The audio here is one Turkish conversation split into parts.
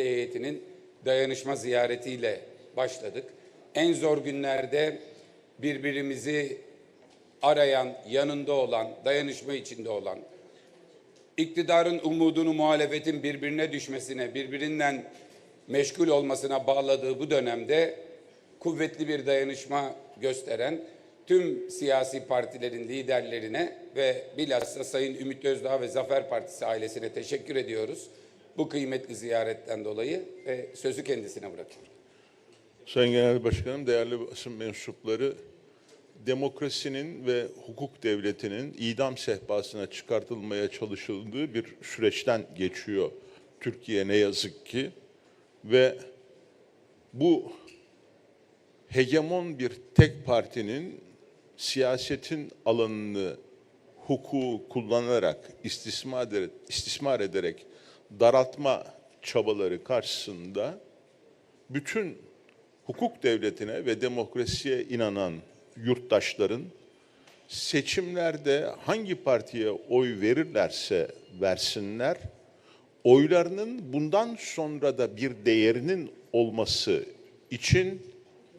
heyetinin dayanışma ziyaretiyle başladık. En zor günlerde birbirimizi arayan, yanında olan, dayanışma içinde olan, iktidarın umudunu muhalefetin birbirine düşmesine, birbirinden meşgul olmasına bağladığı bu dönemde kuvvetli bir dayanışma gösteren tüm siyasi partilerin liderlerine ve bilhassa Sayın Ümit Özdağ ve Zafer Partisi ailesine teşekkür ediyoruz. Bu kıymetli ziyaretten dolayı ve sözü kendisine bırakıyorum. Sayın Genel Başkanım, değerli basın mensupları, demokrasinin ve hukuk devletinin idam sehpasına çıkartılmaya çalışıldığı bir süreçten geçiyor Türkiye ne yazık ki. Ve bu hegemon bir tek partinin siyasetin alanını hukuku kullanarak, istismar ederek, istismar ederek daraltma çabaları karşısında bütün hukuk devletine ve demokrasiye inanan yurttaşların seçimlerde hangi partiye oy verirlerse versinler, oylarının bundan sonra da bir değerinin olması için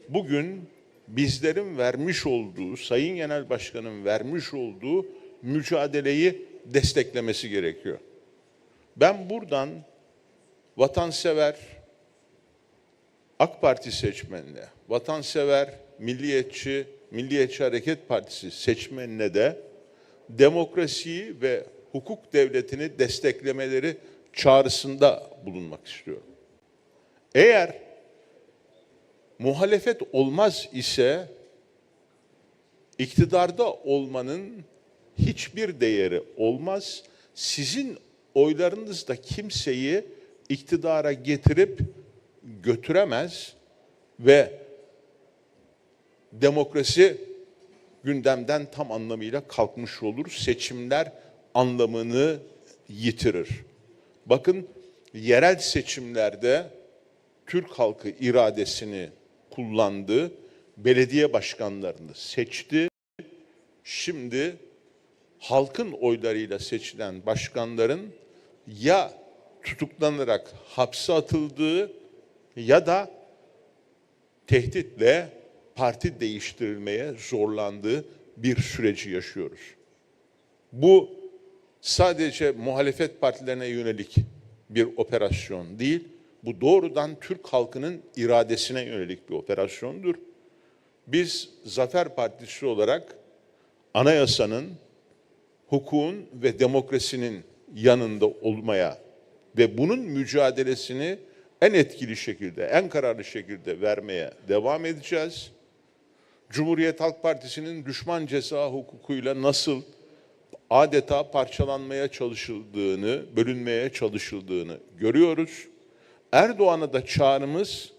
bugün bizlerin vermiş olduğu, Sayın Genel Başkan'ın vermiş olduğu mücadeleyi desteklemesi gerekiyor. Ben buradan vatansever, AK Parti seçmenine, vatansever, milliyetçi, Milliyetçi Hareket Partisi seçmenine de demokrasiyi ve hukuk devletini desteklemeleri çağrısında bulunmak istiyorum. Eğer muhalefet olmaz ise iktidarda olmanın hiçbir değeri olmaz. Sizin oylarınız da kimseyi iktidara getirip götüremez ve demokrasi gündemden tam anlamıyla kalkmış olur. Seçimler anlamını yitirir. Bakın yerel seçimlerde Türk halkı iradesini kullandı. Belediye başkanlarını seçti. Şimdi halkın oylarıyla seçilen başkanların ya tutuklanarak hapse atıldığı ya da tehditle parti değiştirilmeye zorlandığı bir süreci yaşıyoruz. Bu sadece muhalefet partilerine yönelik bir operasyon değil, bu doğrudan Türk halkının iradesine yönelik bir operasyondur. Biz Zafer Partisi olarak anayasanın, hukukun ve demokrasinin yanında olmaya ve bunun mücadelesini en etkili şekilde, en kararlı şekilde vermeye devam edeceğiz. Cumhuriyet Halk Partisi'nin düşman ceza hukukuyla nasıl adeta parçalanmaya çalışıldığını, bölünmeye çalışıldığını görüyoruz. Erdoğan'a da çağrımız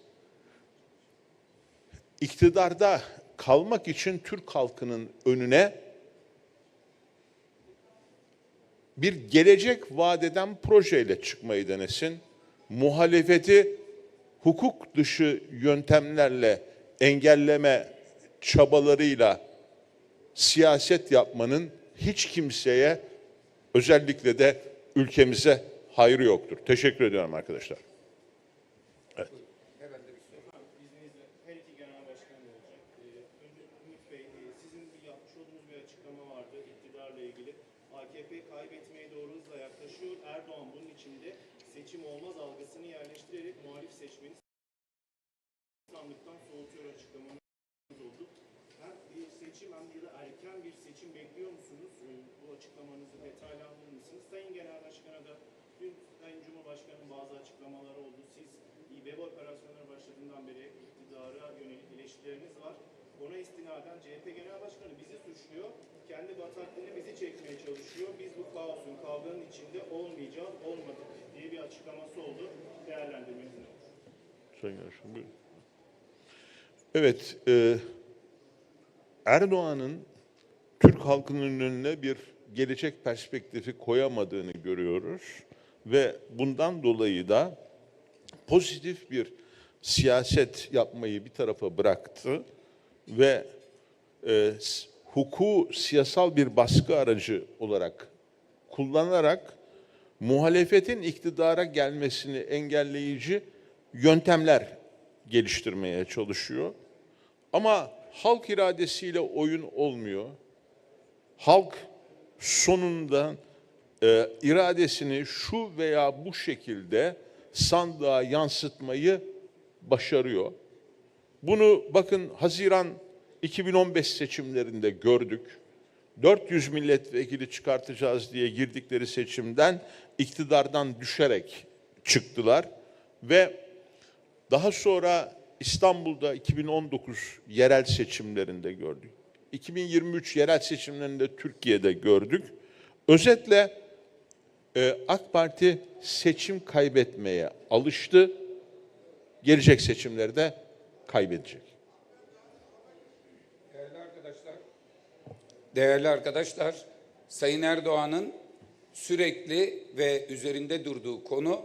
iktidarda kalmak için Türk halkının önüne bir gelecek vadeden projeyle çıkmayı denesin. Muhalefeti hukuk dışı yöntemlerle engelleme çabalarıyla siyaset yapmanın hiç kimseye özellikle de ülkemize hayrı yoktur. Teşekkür ediyorum arkadaşlar. Evet. İzninizle her iki genel başkan da olacak. Ee, önce Ümit Bey, e, sizin bir yapmış olduğunuz bir açıklama vardı iktidarla ilgili. AKP kaybetmeye doğru hızla yaklaşıyor. Erdoğan bunun içinde seçim olmaz algısını yerleştirerek muhalif seçmeni sandıktan soğutuyor açıklamanız oldu. Hem bir seçim hem de erken bir seçim bekliyor musunuz? Ee, bu açıklamanızı detaylandırır mısınız? Sayın Genel Başkan'a da dün Sayın Cumhurbaşkanı'nın bazı açıklamaları oldu. Siz İBB operasyonları başladığından beri iktidara yönelik eleştirileriniz var. Ona istinaden CHP Genel Başkanı bizi suçluyor. Kendi bataklığını bizi çekmeye çalışıyor. Biz bu kaosun, kavganın içinde olmayacağız, olmadık diye bir açıklaması oldu. Değerlendirmeniz ne olur? Sayın Yarışım, buyurun. Evet, e, Erdoğan'ın Türk halkının önüne bir gelecek perspektifi koyamadığını görüyoruz ve bundan dolayı da pozitif bir siyaset yapmayı bir tarafa bıraktı ve e, hukuku siyasal bir baskı aracı olarak kullanarak muhalefetin iktidara gelmesini engelleyici yöntemler geliştirmeye çalışıyor. Ama halk iradesiyle oyun olmuyor. Halk sonunda e, iradesini şu veya bu şekilde sandığa yansıtmayı başarıyor. Bunu bakın Haziran 2015 seçimlerinde gördük. 400 milletvekili çıkartacağız diye girdikleri seçimden iktidardan düşerek çıktılar ve daha sonra İstanbul'da 2019 yerel seçimlerinde gördük. 2023 yerel seçimlerinde Türkiye'de gördük. Özetle e, AK Parti seçim kaybetmeye alıştı. Gelecek seçimlerde kaybedecek. Değerli arkadaşlar, değerli arkadaşlar, Sayın Erdoğan'ın sürekli ve üzerinde durduğu konu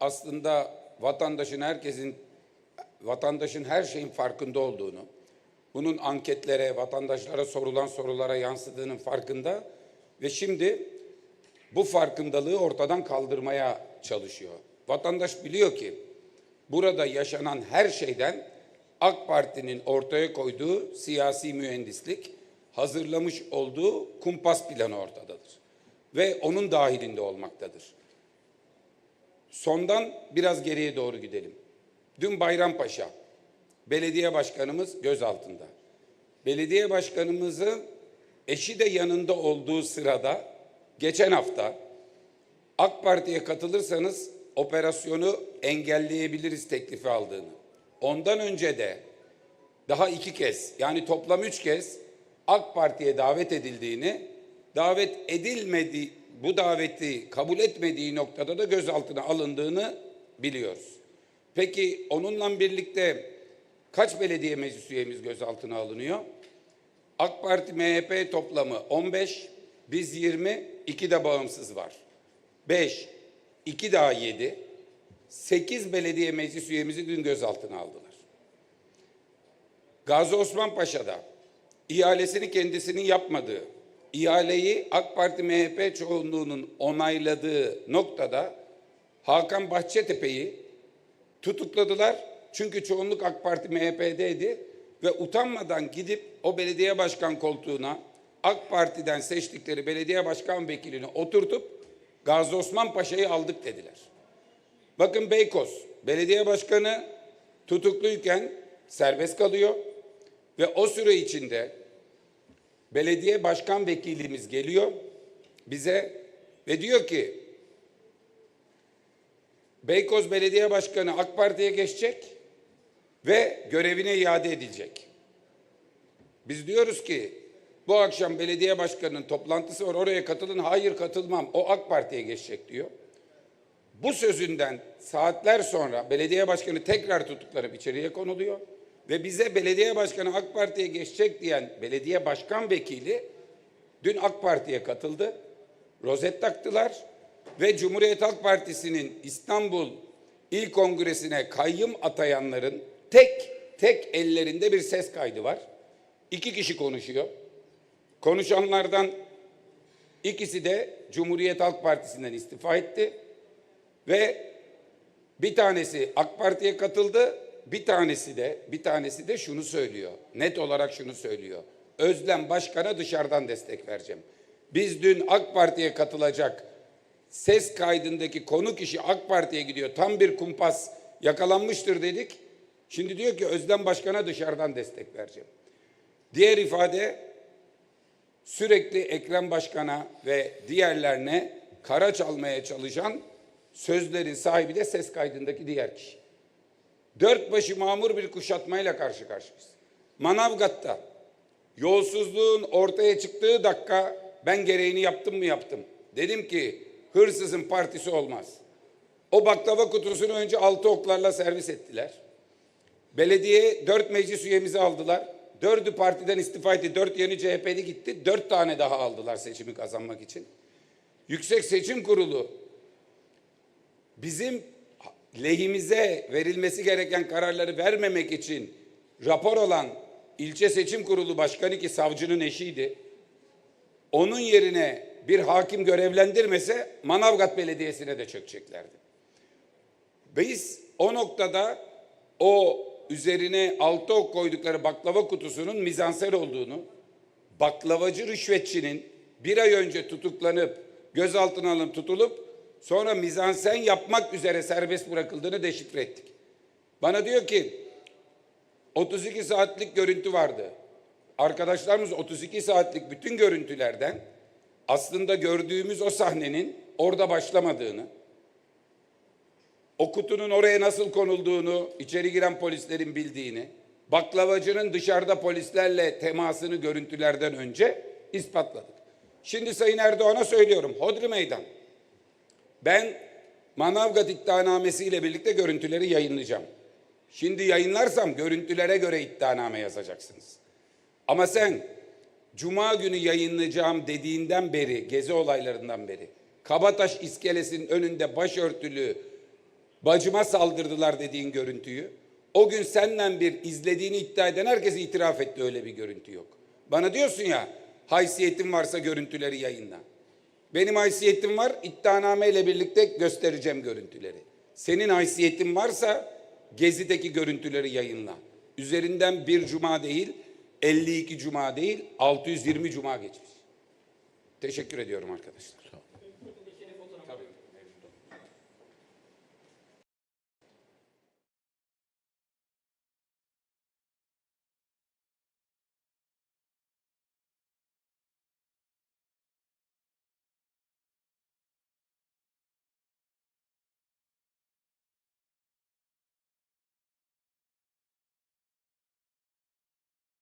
aslında vatandaşın herkesin vatandaşın her şeyin farkında olduğunu, bunun anketlere, vatandaşlara sorulan sorulara yansıdığının farkında ve şimdi bu farkındalığı ortadan kaldırmaya çalışıyor. Vatandaş biliyor ki burada yaşanan her şeyden AK Parti'nin ortaya koyduğu siyasi mühendislik, hazırlamış olduğu kumpas planı ortadadır. Ve onun dahilinde olmaktadır. Sondan biraz geriye doğru gidelim. Dün Bayrampaşa, belediye başkanımız gözaltında. Belediye başkanımızın eşi de yanında olduğu sırada geçen hafta AK Parti'ye katılırsanız operasyonu engelleyebiliriz teklifi aldığını. Ondan önce de daha iki kez yani toplam üç kez AK Parti'ye davet edildiğini, davet edilmedi, bu daveti kabul etmediği noktada da gözaltına alındığını biliyoruz. Peki onunla birlikte kaç belediye meclis üyemiz gözaltına alınıyor? AK Parti MHP toplamı 15, biz 20, 2 de bağımsız var. 5, 2 daha 7, 8 belediye meclis üyemizi dün gözaltına aldılar. Gazi Osman Paşa'da ihalesini kendisinin yapmadığı, ihaleyi AK Parti MHP çoğunluğunun onayladığı noktada Hakan Bahçetepe'yi tutukladılar. Çünkü çoğunluk AK Parti MHP'deydi ve utanmadan gidip o belediye başkan koltuğuna AK Parti'den seçtikleri belediye başkan vekilini oturtup Gazi Osman Paşa'yı aldık dediler. Bakın Beykoz belediye başkanı tutukluyken serbest kalıyor ve o süre içinde belediye başkan vekilimiz geliyor bize ve diyor ki Beykoz Belediye Başkanı AK Parti'ye geçecek ve görevine iade edilecek. Biz diyoruz ki bu akşam belediye başkanının toplantısı var oraya katılın. Hayır katılmam o AK Parti'ye geçecek diyor. Bu sözünden saatler sonra belediye başkanı tekrar tutuklanıp içeriye konuluyor. Ve bize belediye başkanı AK Parti'ye geçecek diyen belediye başkan vekili dün AK Parti'ye katıldı. Rozet taktılar ve Cumhuriyet Halk Partisi'nin İstanbul İl Kongresi'ne kayyım atayanların tek tek ellerinde bir ses kaydı var. İki kişi konuşuyor. Konuşanlardan ikisi de Cumhuriyet Halk Partisi'nden istifa etti. Ve bir tanesi AK Parti'ye katıldı, bir tanesi de bir tanesi de şunu söylüyor. Net olarak şunu söylüyor. Özlem Başkan'a dışarıdan destek vereceğim. Biz dün AK Parti'ye katılacak ses kaydındaki konu kişi AK Parti'ye gidiyor. Tam bir kumpas yakalanmıştır dedik. Şimdi diyor ki Özlem Başkan'a dışarıdan destek vereceğim. Diğer ifade sürekli Ekrem Başkan'a ve diğerlerine kara çalmaya çalışan sözlerin sahibi de ses kaydındaki diğer kişi. Dört başı mamur bir kuşatmayla karşı karşıyayız. Manavgat'ta yolsuzluğun ortaya çıktığı dakika ben gereğini yaptım mı yaptım. Dedim ki hırsızın partisi olmaz. O baklava kutusunu önce altı oklarla servis ettiler. Belediye dört meclis üyemizi aldılar. Dördü partiden istifa etti. Dört yeni CHP'li gitti. Dört tane daha aldılar seçimi kazanmak için. Yüksek Seçim Kurulu bizim lehimize verilmesi gereken kararları vermemek için rapor alan ilçe seçim kurulu başkanı ki savcının eşiydi. Onun yerine bir hakim görevlendirmese Manavgat Belediyesi'ne de çökeceklerdi. Biz o noktada o üzerine altı ok koydukları baklava kutusunun mizansen olduğunu, baklavacı rüşvetçinin bir ay önce tutuklanıp gözaltına alınıp tutulup sonra mizansen yapmak üzere serbest bırakıldığını deşifre ettik. Bana diyor ki 32 saatlik görüntü vardı. Arkadaşlarımız 32 saatlik bütün görüntülerden aslında gördüğümüz o sahnenin orada başlamadığını, o kutunun oraya nasıl konulduğunu içeri giren polislerin bildiğini, baklavacının dışarıda polislerle temasını görüntülerden önce ispatladık. Şimdi Sayın Erdoğan'a söylüyorum, Hodri Meydan. Ben Manavgat iddianamesiyle birlikte görüntüleri yayınlayacağım. Şimdi yayınlarsam görüntülere göre iddianame yazacaksınız. Ama sen Cuma günü yayınlayacağım dediğinden beri, gezi olaylarından beri, Kabataş iskelesinin önünde başörtülü bacıma saldırdılar dediğin görüntüyü, o gün senden bir izlediğini iddia eden herkes itiraf etti öyle bir görüntü yok. Bana diyorsun ya, haysiyetin varsa görüntüleri yayınla. Benim haysiyetim var, iddianame ile birlikte göstereceğim görüntüleri. Senin haysiyetin varsa Gezi'deki görüntüleri yayınla. Üzerinden bir cuma değil, 52 cuma değil, 620 cuma geçmiş. Teşekkür ediyorum arkadaşlar.